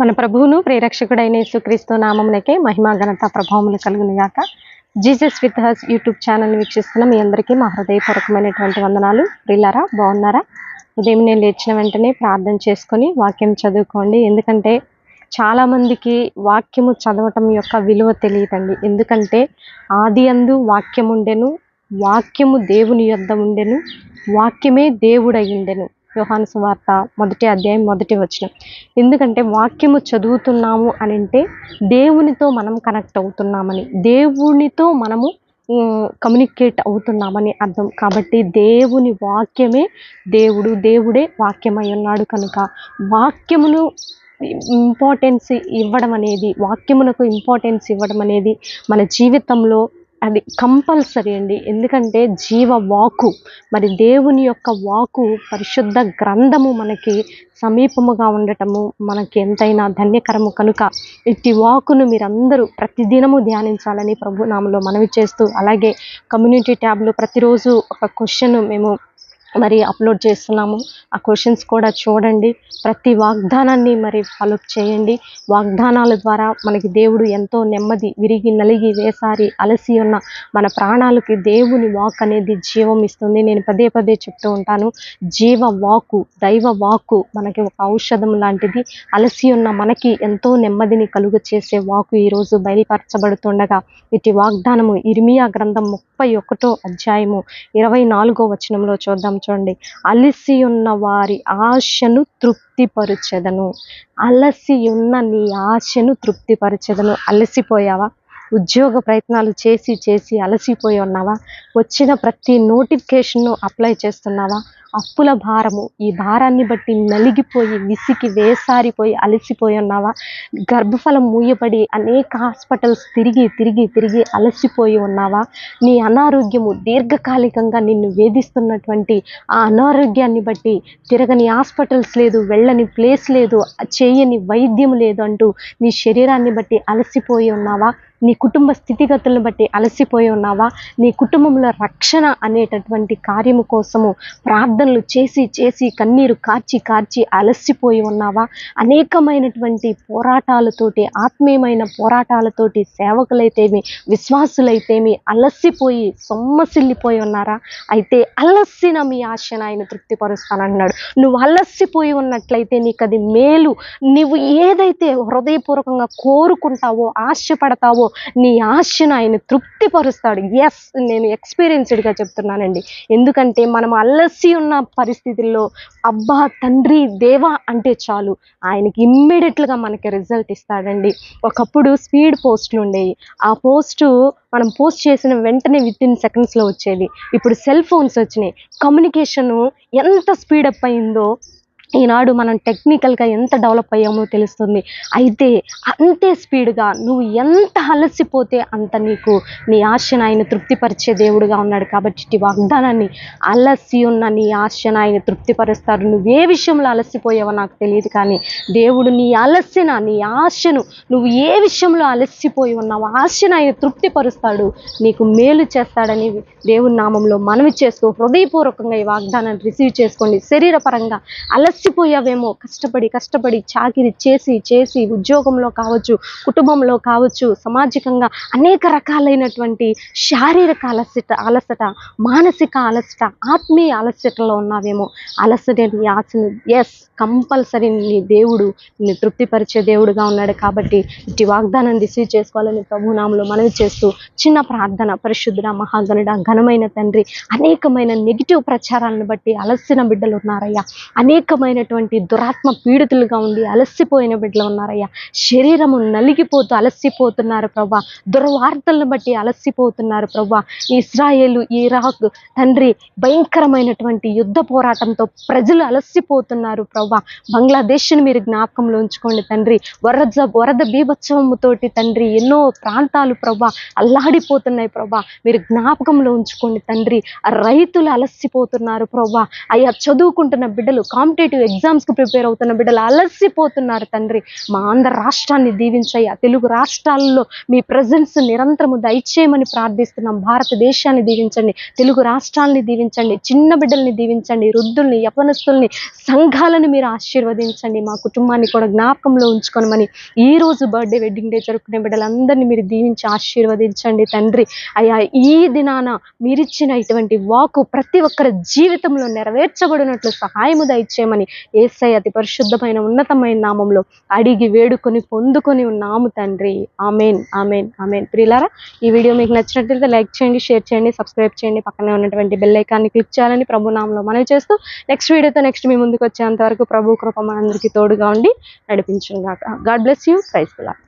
మన ప్రభువును ప్రేరక్షకుడైన యేసుక్రీస్తు నామమునకే మహిమా ఘనత ప్రభావములు కలుగును గాక. Jesus with us YouTube channel వీక్షిస్తున్న మీ అందరికీ మా హృదయపూర్వకమైనటువంటి వందనాలు. ప్రిల్లారా బాగున్నారా ఉదయం నేను లేచిన వెంటనే ప్రార్థన చేసుకొని వాక్యం చదువుకోండి. ఎందుకంటే చాలామందికి వాక్యము చదవటం యొక్క విలువ తెలియదండి. ఎందుకంటే ఆది అందు వాక్యం ఉండెను వాక్యము దేవుని యొద్ద ఉండెను వాక్యమే దేవుడై ఉండెను యోహాను సువార్త మొదటి అధ్యాయం మొదటి వచనం. ఎందుకంటే వాక్యము చదువుతున్నాము అని అంటే దేవునితో మనం కనెక్ట్ అవుతున్నామని దేవునితో మనము కమ్యూనికేట్ అవుతున్నామని అర్థం. కాబట్టి దేవుని వాక్యమే దేవుడు దేవుడే వాక్యమై ఉన్నాడు కనుక వాక్యమును ఇంపార్టెన్స్ ఇవ్వడం అనేది వాక్యమునకు ఇంపార్టెన్స్ ఇవ్వడం అనేది మన జీవితంలో అది కంపల్సరీ అండి. ఎందుకంటే జీవ వాకు మరి దేవుని యొక్క వాకు పరిశుద్ధ గ్రంథము మనకి సమీపముగా ఉండటము మనకి ఎంతైనా ధన్యకరము కనుక. ఇట్టి వాకును మీరందరూ ప్రతిదినము ధ్యానించాలని ప్రభు నామలో మనవి చేస్తూ అలాగే కమ్యూనిటీ ట్యాబ్లో ప్రతిరోజు ఒక క్వశ్చన్ మేము మరి అప్లోడ్ చేస్తున్నాము. ఆ క్వశ్చన్స్ కూడా చూడండి. ప్రతి వాగ్దానాన్ని మరి ఫాలో చేయండి. వాగ్దానాల ద్వారా మనకి దేవుడు ఎంతో నెమ్మది విరిగి నలిగి వేసారి అలసి ఉన్న మన ప్రాణాలకి దేవుని వాక్ అనేది జీవం ఇస్తుంది. నేను పదే పదే చెప్తూ ఉంటాను. జీవ వాకు దైవ వాకు మనకి ఒక ఔషధం లాంటిది. అలసి ఉన్న మనకి ఎంతో నెమ్మదిని కలుగ చేసే వాకు ఈరోజు బయలుపరచబడుతుండగా ఇటు వాగ్దానము ఇర్మియా గ్రంథం ముప్పై ఒకటో అధ్యాయము ఇరవై నాలుగో వచనంలో చూద్దాం. చూడండి అలసి ఉన్న వారి ఆశను తృప్తిపరచెదను. అలసి ఉన్న నీ ఆశను తృప్తిపరచెదను. అలసిపోయావా? ఉద్యోగ ప్రయత్నాలు చేసి చేసి అలసిపోయి ఉన్నావా? వచ్చిన ప్రతి నోటిఫికేషన్ను అప్లై చేస్తున్నావా? అప్పుల భారము. ఈ భారాన్ని బట్టి నలిగిపోయి విసికి వేసారిపోయి అలసిపోయి ఉన్నావా? గర్భఫలం మూయబడి అనేక హాస్పిటల్స్ తిరిగి తిరిగి తిరిగి అలసిపోయి ఉన్నావా? నీ అనారోగ్యము దీర్ఘకాలికంగా నిన్ను వేధిస్తున్నటువంటి ఆ అనారోగ్యాన్ని బట్టి తిరగని హాస్పిటల్స్ లేదు వెళ్ళని ప్లేస్ లేదు చేయని వైద్యం లేదు అంటూ నీ శరీరాన్ని బట్టి అలసిపోయి ఉన్నావా? నీ కుటుంబ స్థితిగతులను బట్టి అలసిపోయి ఉన్నావా? నీ కుటుంబంలో రక్షణ అనేటటువంటి కార్యము కోసము ప్రార్థనలు చేసి చేసి కన్నీరు కార్చి కార్చి అలసిపోయి ఉన్నావా? అనేకమైనటువంటి పోరాటాలతోటి ఆత్మీయమైన పోరాటాలతోటి సేవకులైతేమి విశ్వాసులైతేమి అలసిపోయి సొమ్మసిల్లిపోయి ఉన్నారా? అయితే అలస్సిన మీ ఆశను ఆయన తృప్తిపరుస్తానంటున్నాడు నువ్వు అలసిపోయి ఉన్నట్లయితే నీకు అది మేలు. నువ్వు ఏదైతే హృదయపూర్వకంగా కోరుకుంటావో ఆశపడతావో నీ ఆశను ఆయన తృప్తిపరుస్తాడు. ఎస్ నేను ఎక్స్పీరియన్స్డ్గా చెప్తున్నానండి. ఎందుకంటే మనం అలసి ఉన్న పరిస్థితుల్లో అబ్బా తండ్రి దేవా అంటే చాలు. ఆయనకి ఇమ్మీడియట్గా మనకి రిజల్ట్ ఇస్తాడండి. ఒకప్పుడు స్పీడ్ పోస్టులు ఉండేవి. ఆ పోస్టు మనం పోస్ట్ చేసిన వెంటనే విత్ ఇన్ సెకండ్స్లో వచ్చేది. ఇప్పుడు సెల్ ఫోన్స్ వచ్చినాయి. కమ్యూనికేషను ఎంత స్పీడప్ అయిందో ఈనాడు మనం టెక్నికల్గా ఎంత డెవలప్ అయ్యామో తెలుస్తుంది. అయితే అంతే స్పీడ్గా నువ్వు ఎంత అలసిపోతే అంత నీకు నీ ఆశను ఆయన తృప్తిపరిచే దేవుడుగా ఉన్నాడు కాబట్టి ఇటు వాగ్దానాన్ని అలసి ఉన్న నీ ఆశను ఆయన తృప్తిపరుస్తాడు నువ్వు ఏ విషయంలో అలసిపోయావో నాకు తెలియదు కానీ దేవుడు నీ అలసిన నీ ఆశను నువ్వు ఏ విషయంలో అలసిపోయి ఉన్నావు ఆశను ఆయన తృప్తిపరుస్తాడు. నీకు మేలు చేస్తాడని దేవుని నామంలో మనవి చేసుకో. హృదయపూర్వకంగా ఈ వాగ్దానాన్ని రిసీవ్ చేసుకోండి. శరీరపరంగా అలసి అలసిపోయావేమో కష్టపడి కష్టపడి చాకిరి చేసి చేసి ఉద్యోగంలో కావచ్చు కుటుంబంలో కావచ్చు సామాజికంగా అనేక రకాలైనటువంటి శారీరక అలసట అలసట మానసిక అలసట ఆత్మీయ అలసటలో ఉన్నావేమో. అలసట ఆశని ఎస్ కంపల్సరీ నీ దేవుడు నిన్ను తృప్తిపరిచే దేవుడుగా ఉన్నాడు కాబట్టి ఇటు వాగ్దానం రిసీవ్ చేసుకోవాలని ప్రభునామంలో మనవి చేస్తూ చిన్న ప్రార్థన పరిశుద్ధ మహాగణుడ ఘనమైన తండ్రి అనేకమైన నెగిటివ్ ప్రచారాలను బట్టి అలసిన బిడ్డలు ఉన్నారయ్యా. అనేకమైనటువంటి దురాత్మ పీడితులుగా ఉండి అలసిపోయిన బిడ్డలు ఉన్నారయ్యా. శరీరము నలిగిపోతూ అలసిపోతున్నారు ప్రభా దుర్వార్తలను బట్టి అలసిపోతున్నారు ప్రభా ఇస్రాయేలు ఇరాక్ తండ్రి భయంకరమైనటువంటి యుద్ధ పోరాటంతో ప్రజలు అలసిపోతున్నారు ప్రభా బంగ్లాదేశ్ని మీరు జ్ఞాపకంలో ఉంచుకోండి తండ్రి. వరద వరద బీభత్సవముతోటి తండ్రి ఎన్నో ప్రాంతాలు ప్రభా అల్లాడిపోతున్నాయి ప్రభా మీరు జ్ఞాపకంలో ఉంచుకోండి తండ్రి. రైతులు అలసిపోతున్నారు ప్రభా అయ్యా చదువుకుంటున్న బిడ్డలు కాంపిటేటివ్ ఎగ్జామ్స్కి ప్రిపేర్ అవుతున్న బిడ్డలు అలసిపోతున్నారు తండ్రి. మా ఆంధ్ర రాష్ట్రాన్ని దీవించయ్యా. తెలుగు రాష్ట్రాల్లో మీ ప్రజెన్స్ నిరంతరము దయచేయమని ప్రార్థిస్తున్నాం. భారతదేశాన్ని దీవించండి. తెలుగు రాష్ట్రాలని దీవించండి. చిన్న బిడ్డల్ని దీవించండి. వృద్ధుల్ని యపనస్తుల్ని సంఘాలను మీరు ఆశీర్వదించండి. మా కుటుంబాన్ని కూడా జ్ఞాపకంలో ఉంచుకోనమని ఈ రోజు బర్త్డే వెడ్డింగ్ డే జరుపుకునే బిడ్డలందరినీ మీరు దీవించి ఆశీర్వదించండి తండ్రి. అయ్యా ఈ దినాన మీరిచ్చిన ఇటువంటి వాకు ప్రతి ఒక్కరి జీవితంలో నెరవేర్చబడినట్లు సహాయము దయచేయమని ఏసై అతి పరిశుద్ధమైన ఉన్నతమైన నామంలో అడిగి వేడుకొని పొందుకొని ఉన్నాము తండ్రి. Amen amen amen. ప్రియులారా ఈ వీడియో మీకు నచ్చినట్లయితే లైక్ చేయండి షేర్ చేయండి సబ్స్క్రైబ్ చేయండి. పక్కనే ఉన్నటువంటి బెల్ ఐకాన్ని క్లిక్ చేయాలని ప్రభు నామంలో మనవి చేస్తూ నెక్స్ట్ వీడియోతో నెక్స్ట్ మీ ముందుకు వచ్చేంత వరకు ప్రభు కృప మనందరికీ తోడుగా ఉండి నడిపించుగాక గాడ్ బ్లెస్ యూ. ప్రైజ్ పిల్ల